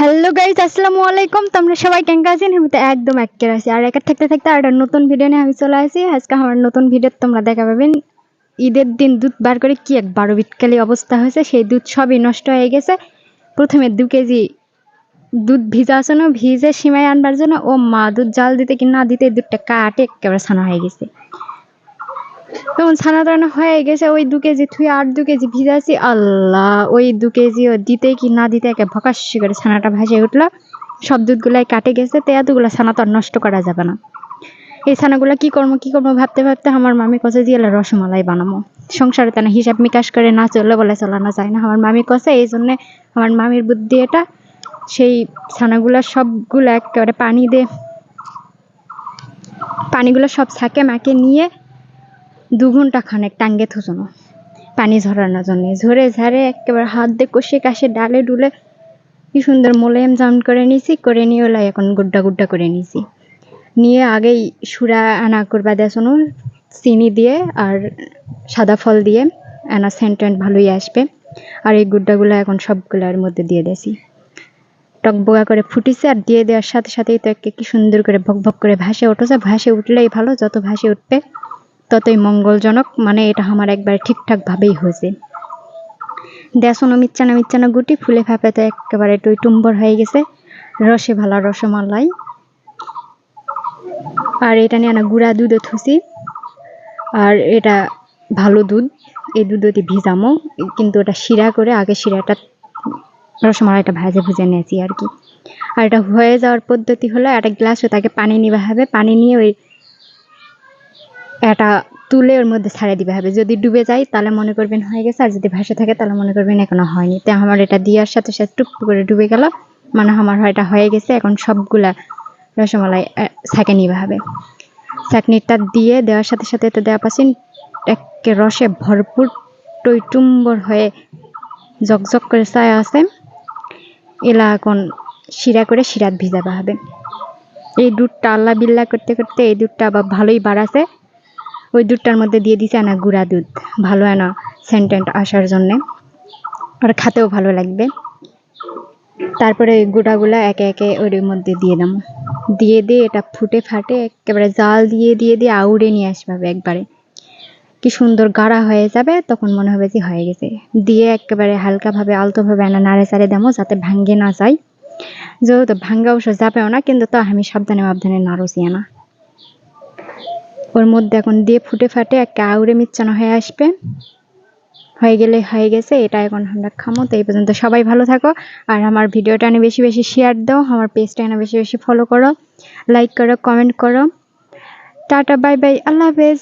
Hello guys আসসালামু আলাইকুম। তোমরা সবাই কেঙ্কা আছেন? আমি তো একদম একের আছি। আর একের থাকতে থাকতে আর নতুন ভিডিও নিয়ে আমি চলে আসি। আজকে আমার নতুন ভিডিও তোমরা দেখা পাবেন ঈদের দিন দুধ বার করে কি এক বারো বিটকালি অবস্থা হয়েছে। সেই দুধ সবই নষ্ট হয়ে গেছে। প্রথমে দু কেজি দুধ ভিজা আছে না, ভিজে সিমাই আনবার জন্য ও মা দুধ জাল দিতে কি না দিতে দুধটা কাটে, একেবারে ছানা হয়ে গেছে। তখন ছানা টানা হয়ে গেছে, ওই দু কেজি থুই আর দু কেজি ভিজাছি আল্লাহ, ওই দু কেজি ও দিতে কি না দিতে একে ভকাশি করে ছানাটা ভাসে উঠল। সব দুধগুলাই কাটে গেছে, তো এতগুলো ছানা তো নষ্ট করা যাবে না। এই ছানাগুলো কি করব কি করব ভাবতে ভাবতে আমার মামি কষে দিয়ে রসমালাই বানাবো। সংসারে তেনা হিসাব মিকাশ করে না চললে বলে চলানো যায় না। আমার মামি কষে এই জন্যে আমার মামির বুদ্ধি এটা। সেই ছানাগুলো সবগুলো একেবারে পানি দিয়ে পানিগুলো সব ছাকে মাকে নিয়ে দু ঘণ্টা খানেক টাঙ্গে থুসনো পানি ঝরানোর জন্য ঝরে ঝাড়ে একেবারে হাত দিয়ে কষে কাশে ডালে ডুলে কি সুন্দর মোলায়েম জাম করে নিয়েছি করে নিয়ে ওলাই এখন গুড্ডা গুড্ডা করে নিয়েছি নিয়ে আগেই সুরা আনা করবা দেশনো চিনি দিয়ে আর সাদা ফল দিয়ে, আনা সেন্ট ভালোই আসবে আর এই গুড্ডাগুলো এখন সবগুলোর মধ্যে দিয়ে দিয়েছি টকবগা করে ফুটিছে আর দিয়ে দেওয়ার সাথে সাথেই তো একে কি সুন্দর করে ভক ভক করে ভাসে উঠেছে ভাসে উঠলেই ভালো, যত ভাসে উঠবে ততই মঙ্গলজনক মানে এটা আমার একবার ঠিকঠাক ভাবেই হয়েছে। দেশনো মিচ্ছানা মিচ্ছানা গুটি, ফুলে ফাঁপেতে একেবারে টই টুম্বর হয়ে গেছে। রসে ভালা রসমালাই। আর এটা নিয়ে না গুঁড়া দুধও থুসি। আর এটা ভালো দুধ, এই দুধ দিয়ে ভিজামো। কিন্তু ওটা শিরা করে, আগে শিরাটা, রসমালাইটা ভাজে ভুজে নিয়েছি আর কি। আর এটা হয়ে যাওয়ার পদ্ধতি হলো, একটা গ্লাসে তাকে পানি নিবা হবে। পানি নিয়ে ওই এটা তুলে ওর মধ্যে ছাড়ে দিবে হবে যদি ডুবে যায়, তাহলে মনে করবেন হয়ে গেছে, আর যদি ভাসে থাকে, তাহলে মনে করবেন এখনও হয়নি। তো আমার এটা দেওয়ার সাথে সাথে টুক করে ডুবে গেল। মানে আমার এটা হয়ে গেছে, এখন সবগুলা রসমালাই ছাঁকে নিবে হবে চাকনিটা দিয়ে দেওয়ার সাথে সাথে তো দেওয়া পাচ্ছেন, একে রসে ভরপুর টইটুম্বর হয়ে জকজক করে চায় আছে। এলা এখন শিরা করে শিরাত ভিজাবা হবে এই দুধটা আল্লাহ বিল্লা করতে করতে এই দুধটা আবার ভালোই বাড়াছে। ওই দুধটার মধ্যে দিয়ে দিছে আনা গুঁড়া দুধ। ভালো আনা সেন্টেন্ট আসার জন্যে। আর খাতেও ভালো লাগবে। তারপরে গুঁড়াগুলো একে একে ওর মধ্যে দিয়ে দাম দিয়ে দিয়ে এটা ফুটে ফাটে, একেবারে জাল দিয়ে দিয়ে দিয়ে আউড়ে নিয়ে আসবে একবারে। কি সুন্দর গাঢ়া হয়ে যাবে, তখন মনে হবে যে হয়ে গেছে। দিয়ে একেবারে হালকাভাবে আলতোভাবে আনা নাড়ে চাড়ে দেবো যাতে ভাঙ্গে না যায়। যেহেতু ভাঙ্গা অবশ্য যাবেও না, কিন্তু তা আমি সাবধানে সাবধানে নাড়ছি না ওর মধ্যে এখন দিয়ে ফুটে ফাটে একটা আউরে মিচ্ছানো হয়ে আসবে। হয়ে গেলে, হয়ে গেছে, এটা এখন আমরা খামো। তো এই পর্যন্ত সবাই ভালো থাকো। আর আমার ভিডিওটা এনে বেশি বেশি শেয়ার দাও। আমার পেজটা এনে বেশি বেশি ফলো করো। লাইক করো কমেন্ট করো। টাটা বাই বাই আল্লাহ হাফেজ।